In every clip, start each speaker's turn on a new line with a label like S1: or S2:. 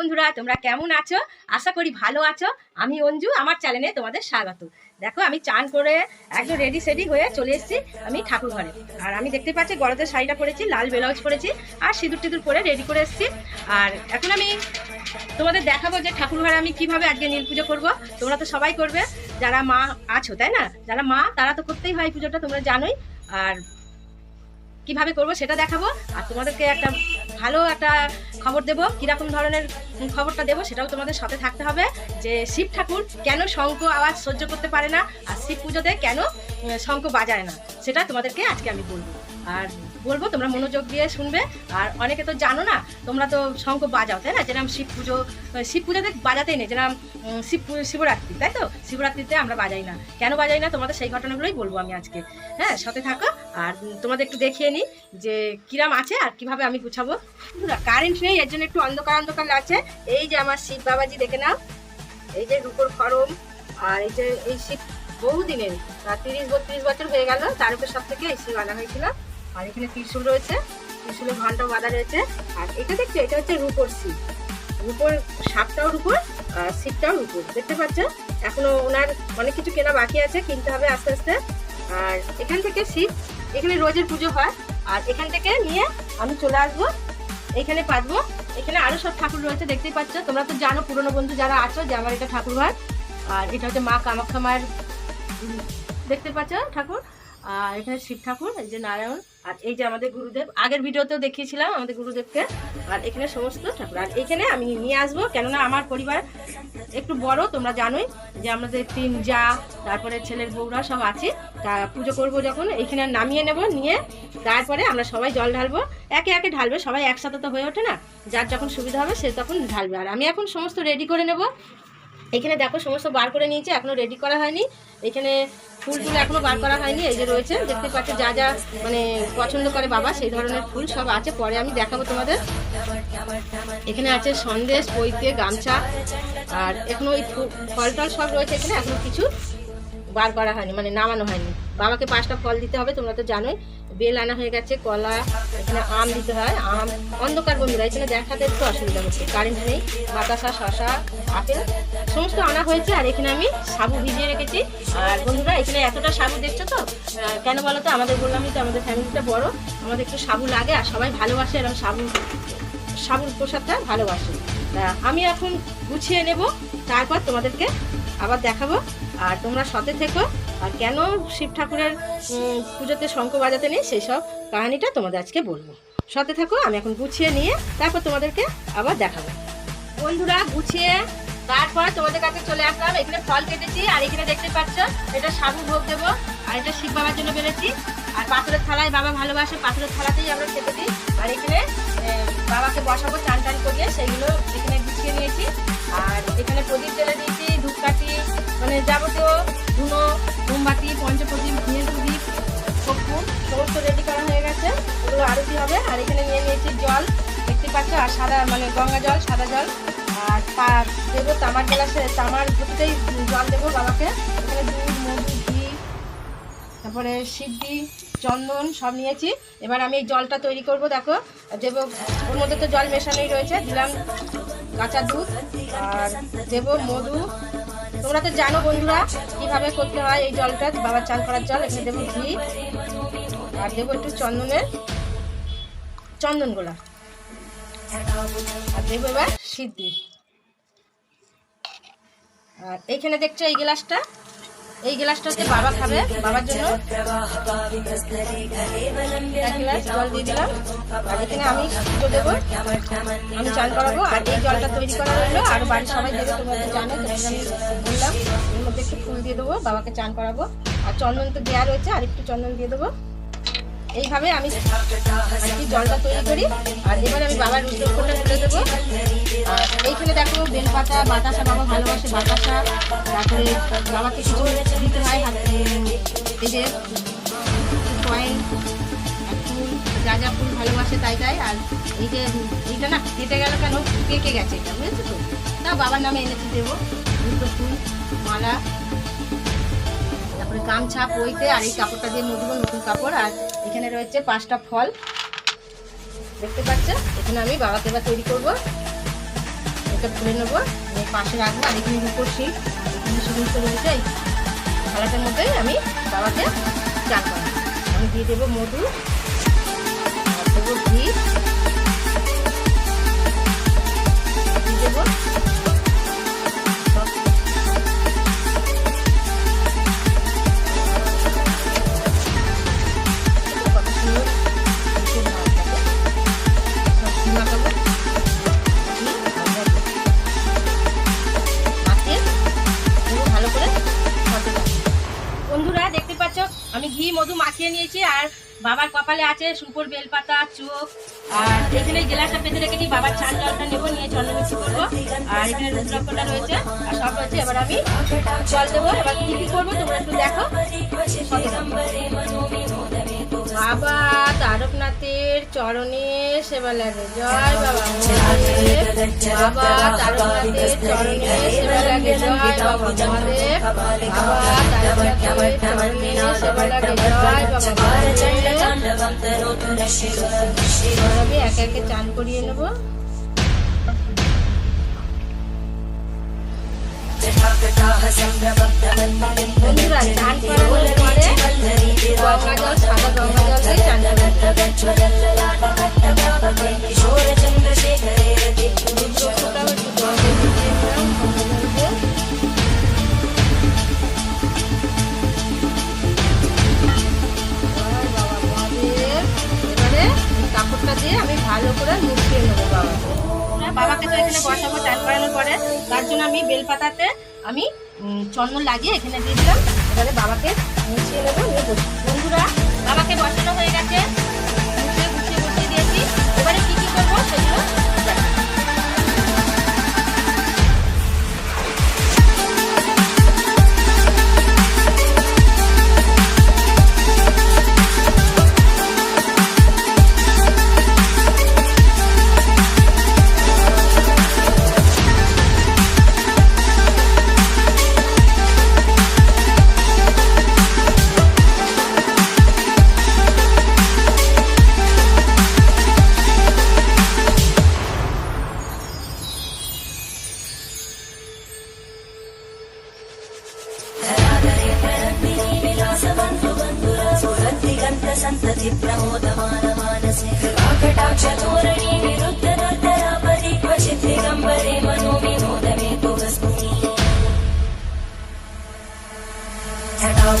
S1: বন্ধুরা, তোমরা কেমন আছো? আশা করি ভালো আছো। আমি অঞ্জু, আমার চ্যানেলে তোমাদের স্বাগত। দেখো, আমি চান করে একদম রেডি সেডি হয়ে চলে এসেছি আমি ঠাকুর ঘরে। আর আমি দেখতে পাচ্ছি, গরদের শাড়িটা পরেছি, লাল ব্লাউজ পরেছি, আর সিঁদুর টিঁদুর পরে রেডি করে এসেছি। আর এখন আমি তোমাদের দেখাবো যে ঠাকুর ঘরে আমি কীভাবে আজকে নীল পুজো করব। তোমরা তো সবাই করবে, যারা মা আছো, তাই না? যারা মা, তারা তো করতেই হয় পুজোটা, তোমরা জানোই। আর কীভাবে করব সেটা দেখাবো। আর তোমাদেরকে একটা ভালো একটা খবর দেব, কীরকম ধরনের খবরটা দেব সেটাও তোমাদের সাথে থাকতে হবে। যে শিব ঠাকুর কেন শঙ্খ আওয়াজ সহ্য করতে পারে না, আর শিব পুজোতে কেন শঙ্খ বাজায় না, সেটা তোমাদেরকে আজকে আমি বলব। আর বলব, তোমরা মনোযোগ দিয়ে শুনবে। আর অনেকে তো জানো না, তোমরা তো শঙ্খ বাজাও, তাই না? যেরকম শিব পুজো শিব পুজোতে বাজাতেই নেই যেরকম শিব শিবরাত্রি, তাই তো? শিবরাত্রিতে আমরা বাজাই না। কেন বাজাই না? তোমাদের সেই ঘটনাগুলোই বলব আমি আজকে। হ্যাঁ সাথে থাকো। আর তোমাদের একটু দেখিয়ে নিই যে কিরাম আছে আর কীভাবে আমি গুছাবো। কারেন্ট নেই, এর জন্য একটু অন্ধকার অন্ধকার লাগছে। এই যে আমার শিব বাবাজি, দেখে নাও। এই যে রূপোর খরম, আর এই যে, এই শিব বহুদিনের তিরিশ বত্রিশ বছর হয়ে গেল, তার উপর সব থেকে এই শিব আনা হয়েছিল। আর এখানে ত্রিশুল রয়েছে, ত্রিশুলের ঘন্টাও বাঁধা রয়েছে। আর এটা দেখছ, এটা হচ্ছে রূপোর শিব রূপোর সাপটাও রূপোর, আর শিবটাও রূপোর, দেখতে পাচ্ছ? এখনও ওনার অনেক কিছু কেনা বাকি আছে, কিনতে হবে আস্তে আস্তে। আর এখান থেকে শিব এখানে রোজের পুজো হয়। আর এখান থেকে নিয়ে আমি চলে আসব, এখানে পাতবো। এখানে আরও সব ঠাকুর রয়েছে, দেখতেই পাচ্ছ? তোমরা তো জানো, পুরনো বন্ধু যারা আছো, যে আমার এটা ঠাকুর ঘর আর এটা হচ্ছে মা কামাখ্যা মায়ের দেখতে পাচ্ছ ঠাকুর? আর এখানে শিব ঠাকুর, এই যে নারায়ণ, আর এই যে আমাদের গুরুদেব। আগের ভিডিওতেও দেখিয়েছিলাম আমাদের গুরুদেবকে, আর এখানে সমস্ত ঠাকুর। আর এখানে আমি নিয়ে আসব, কেননা আমার পরিবার একটু বড়, তোমরা জানোই যে আমাদের তিন যা, তারপরে ছেলের বউরা সব আছে। তা পুজো করব যখন, এখানে নামিয়ে নেব, নিয়ে তারপরে আমরা সবাই জল ঢালবো। একে একে ঢালবে, সবাই একসাথে তো হয়ে ওঠে না। যার যখন সুবিধা হবে, সে তখন ঢালবে। আর আমি এখন সমস্ত রেডি করে নেব। এখানে দেখো সমস্ত বার করে নিয়েছে, এখনও রেডি করা হয়নি। এখানে ফুল টুল এখনও বার করা হয়নি, এই যে রয়েছে। দেখতে পাচ্ছ যা যা মানে পছন্দ করে বাবা, সেই ধরনের ফুল সব আছে। পরে আমি দেখাবো তোমাদের। এখানে আছে সন্দেশ বইতে গামছা, আর এখনও ওই ফল টল সব রয়েছে এখানে, এখনও কিছু বার করা হয়নি মানে নামানো হয়নি। বাবাকে পাঁচটা ফল দিতে হবে, তোমরা তো জানোই। বেল আনা হয়ে গেছে, কলা, এখানে আম দিতে হয়। আম, অন্ধকার বন্ধুরা, এখানে দেখাতে একটু অসুবিধা হচ্ছে। কারেন্ট নেই, বাতাসা, শশা, আপেল। সমস্ত আনা হয়েছে, আর এখানে আমি সাবু ভিজিয়ে রেখেছি। আর বন্ধুরা, এখানে এতটা সাবু দেখছ তো? কেন বলো তো? আমাদের বললামই তো আমাদের ফ্যামিলিটা বড়, আমাদের একটু সাবু লাগে, আর সবাই ভালোবাসে এরকম সাবু, সাবুর প্রসাদটা ভালোবাসে। আমি এখন গুছিয়ে নেব, তারপর তোমাদেরকে আবার দেখাবো। আর তোমরা সাথে থেকো, আর কেন শিব ঠাকুরের পুজোতে শঙ্খ বাজাতে নেই সেই সব কাহিনিটা তোমাদের আজকে বলব। সাথে থাকো, আমি এখন গুছিয়ে নিয়ে তারপর তোমাদেরকে আবার দেখাবো। বন্ধুরা, গুছিয়ে তারপর তোমাদের কাছে চলে আসলাম। এখানে ফল কেটেছি, আর এখানে দেখতে পাচ্ছ, এটা সাবু ভোগ দেবো, আর এটা শিব বাবার জন্য বেড়েছি। আর পাথরের থালায় বাবা ভালোবাসে, পাথরের থালাতেই আমরা খেতে দিই। আর এখানে বাবাকে বসাবো, চান টান করিয়ে সেইগুলো এখানে গুছিয়ে নিয়েছি। আর এখানে প্রদীপ জ্বেলে দিয়েছি, ধূপকাঠি মানে যাবতীয় ধুনো, মোমবাতি, পঞ্চপ্রদীপ ঘিয়ের প্রদীপ কর্পূর সমস্ত রেডি করা হয়ে গেছে। এগুলো আরতি হবে। আর এখানে নিয়ে নিয়েছি জল, দেখতে পাচ্ছ, আর সাদা মানে গঙ্গা জল, সাদা জল। আর দেবো, তামার গ্লাসে, তামার প্রতিটাই জল দেবো বাবাকে। এখানে দুধ, মধু, ঘি, তারপরে সিদ্ধি, চন্দন সব নিয়েছি। এবার আমি এই জলটা তৈরি করব, দেখো। দেব, ওর মধ্যে তো জল মেশানোই রয়েছে। দিলাম কাঁচা দুধ, আর দেব মধু। তোমরা তো জানো বন্ধুরা কীভাবে করতে হয় এই জলটা, বাবার চান করার জল, এখানে দেবো ঘি, আর দেবো একটু চন্দনের, চন্দন গোলা। আর দেবো এবার সিদ্ধি। আর এইখানে দেখছ এই গ্লাসটা। এই গ্লাসটা হচ্ছে বাবা খাবে, বাবার জন্য। জল দিয়ে দিলাম। এখানে আমি আমি চান করাবো। আর এই জলটা তৈরি করা রইল আর বাড়ির সবাই দেবে বললাম এর মধ্যে একটু ফুল দিয়ে দেবো। বাবাকে চান করাবো। আর চন্দন তো দেওয়া রয়েছে। আর একটু চন্দন দিয়ে দেবো। এইভাবে আমি জলটা তৈরি করি। আর এবার আমি বাবার রুদ্রক্ষটা তুলে দেবো। আর এইখানে দেখো, বেলপাতা, বাতাসা, বাবা ভালোবাসে বাতাসা। তারপরে বাবাকে কিছু দিতে হয়, হাতে এই যে যা যা ফুল ভালোবাসে তাই তাই। আর এই যে এইটা না, কেটে গেল কেন? কেটে গেছে এটা বুঝেছ তো? তাও বাবার নামে এনেছি দেবো। দুটো ফুল, মালা, তারপরে গামছা পইতে আর এই কাপড়টা দিয়ে মুড়বো নতুন কাপড়। আর এখানে রয়েছে পাঁচটা ফল। দেখতে পাচ্ছ এখানে আমি বাবা এবার তৈরি করব। এটা খুলে নেব। পাশে রাখব। আর এখানে রুপোর শিট এখানে সমস্ত রয়েছে থালাটার মধ্যে আমি বাবাকে চান করাবো। আমি দিয়ে দেবো মধু। দেবো ঘি দেবো বাবার কপালে আছে সুপুর বেলপাতা, চোখ, আর এখানে গেলাসটা পেতে রেখেছি, বাবার চাল জলটা নেব, নিয়ে চন্দ্রমিষ্টি করব আর এখানে রুদ্রাক্ষটা রয়েছে, আর সব রয়েছে, এবার আমি জল দেবো, এবার কি করব, তোমরা একটু দেখো। বাবা, তারকনাথের চরণে সেবা লাগে। জয় চরণে সেবা লাগে। জয় বাবা, মহাদেব। আমি একে একে চান করিয়ে নেব। বন্ধুরা চান করানোর পরে গঙ্গা জল সাদা গঙ্গা জল দিয়ে চান এখানে বসাবো চান করানোর পরে তার জন্য আমি বেলপাতাতে আমি চন্দন লাগিয়ে এখানে দিয়ে দিলাম। এবারে বাবাকে মিশিয়ে নেব, নিয়ে বন্ধুরা, বাবাকে বসানো হয়ে গেছে। গুছিয়ে গুছিয়ে বসিয়ে দিয়েছি। এবারে কি কি করব সেগুলো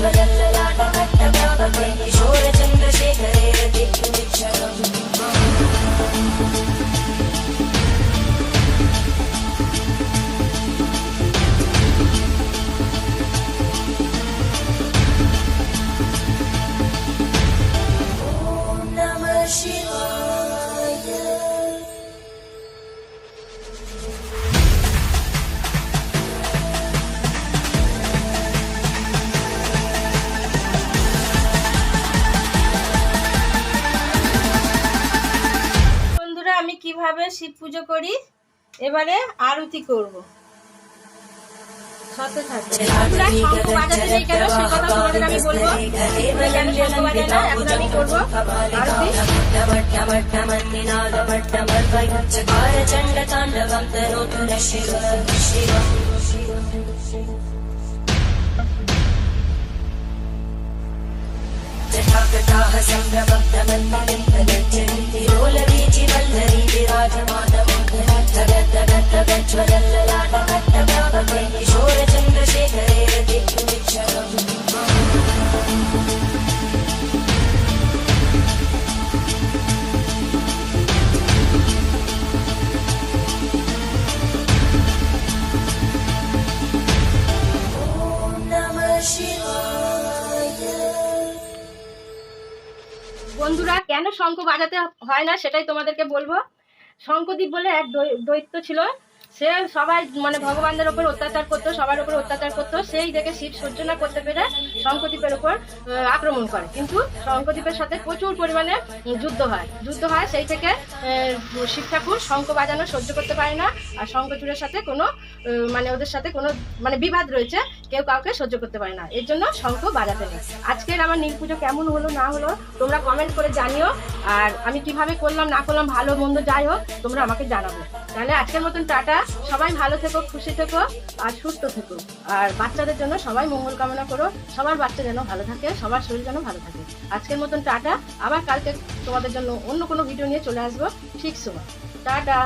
S1: Let's go. শিব পুজো করি এবারে আরতি করব সাথে থাকবে বন্ধুরা, শঙ্খ বাজাতে নেই কেন সে কথা তোমাদের আমি বলবো এখানে শঙ্খ বাজায় না এখন আমি করবো আরতি
S2: चण्डताण्डवं तरोतु न विराजमानमोदगद्गद्गद्गज्ज्वलल्ललाटकट्टप्रापके किशोरचन्द्रशेखरे रतिक्षुमिच्छरम् ॐ नमः शिवाय
S1: বন্ধুরা কেন শঙ্খ বাজাতে হয় না সেটাই তোমাদেরকে বলবো শঙ্কদ্বীপ বলে এক দৈ- দৈত্য ছিল সে সবাই মানে ভগবানদের ওপর অত্যাচার করতো, সবার উপর অত্যাচার করতো। সেই দেখে শিব সহ্য না করতে পেরে শঙ্কদ্বীপের ওপর আক্রমণ করে। কিন্তু শঙ্কদ্বীপের সাথে প্রচুর পরিমাণে যুদ্ধ হয়। যুদ্ধ হয় সেই থেকে শিব ঠাকুর শঙ্খ বাজানো সহ্য করতে পারে না। আর শঙ্খচূড়ের সাথে কোনো মানে ওদের সাথে কোনো মানে বিবাদ রয়েছে, কেউ কাউকে সহ্য করতে পারে না। এর জন্য শঙ্খ বাজাতে নেই। আজকের আমার নীল পুজো কেমন হলো, না হলো, তোমরা কমেন্ট করে জানিও। আর আমি কীভাবে করলাম, না করলাম, ভালো, মন্দ যাই হোক, তোমরা আমাকে জানাব। তাহলে আজকের মতন টাটা। সবাই ভালো থেকো, খুশি থেকো আর সুস্থ থেকো। আর বাচ্চাদের জন্য সবাই মঙ্গল কামনা করো। সবার বাচ্চা যেন ভালো থাকে, সবার শরীর যেন ভালো থাকে। আজকের মতন টাটা। আবার কালকে তোমাদের জন্য অন্য কোনো ভিডিও নিয়ে চলে আসব। ঠিক সময়। টাটা।